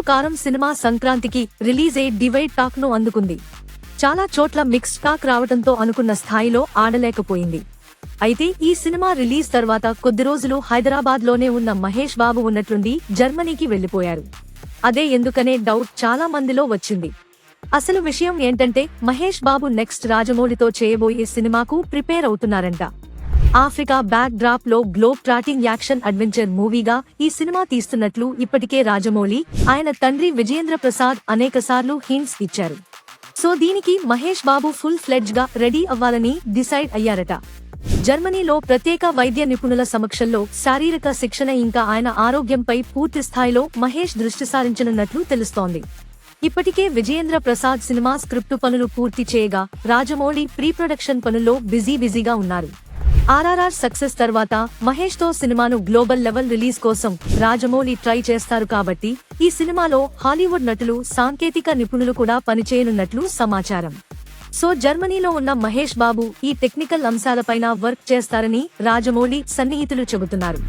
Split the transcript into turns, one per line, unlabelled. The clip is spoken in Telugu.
కారం సినిమా సంక్రాంతికి రిలీజ్ అయ్యి డివైడ్ టాక్ను అందుకుంది. చాలా చోట్ల మిక్స్డ్ టాక్ రావడంతో అనుకున్న స్థాయిలో ఆడలేకపోయింది. అయితే ఈ సినిమా రిలీజ్ తర్వాత కొద్ది రోజులు హైదరాబాద్లోనే ఉన్న మహేష్ బాబు ఉన్నట్లుండి జర్మనీకి వెళ్ళిపోయారు అదే ఎందుకనే డౌట్ చాలా మందిలో వచ్చింది. అసలు విషయం ఏంటంటే మహేష్ బాబు నెక్స్ట్ రాజమౌళితో చేయబోయే సినిమాకు ప్రిపేర్ అవుతున్నారంట. ఆఫ్రికా బ్యాక్ డ్రాప్లో గ్లోబ్ ట్రాటింగ్ యాక్షన్ అడ్వెంచర్ మూవీగా ఈ సినిమా తీస్తున్నట్లు ఇప్పటికే రాజమౌళి ఆయన తండ్రి విజయేంద్ర ప్రసాద్ అనేకసార్లు హింట్స్ ఇచ్చారు. సో దీనికి మహేష్ బాబు ఫుల్ ఫ్లెడ్జ్గా రెడీ అవ్వాలని డిసైడ్ అయ్యారట. జర్మనీలో ప్రత్యేక వైద్య నిపుణుల సమక్షంలో శారీరక శిక్షణ ఇంకా ఆయన ఆరోగ్యంపై పూర్తి స్థాయిలో మహేష్ దృష్టి సారించనున్నట్లు తెలుస్తోంది. ఇప్పటికే విజయేంద్ర ప్రసాద్ సినిమా స్క్రిప్టు పనులు పూర్తి చేయగా రాజమౌళి ప్రీ ప్రొడక్షన్ పనుల్లో బిజీ బిజీగా ఉన్నారు. ఆర్ఆర్ఆర్ సక్సెస్ తర్వాత మహేష్తో సినిమాను గ్లోబల్ లెవెల్ రిలీజ్ కోసం రాజమౌళి ట్రై చేస్తారు కాబట్టి ఈ సినిమాలో హాలీవుడ్ నటులు సాంకేతిక నిపుణులు కూడా పనిచేయనున్నట్లు సమాచారం. సో జర్మనీలో ఉన్న మహేష్ బాబు ఈ టెక్నికల్ అంశాలపైన వర్క్ చేస్తారని రాజమౌళి సన్నిహితులు చెబుతున్నారు.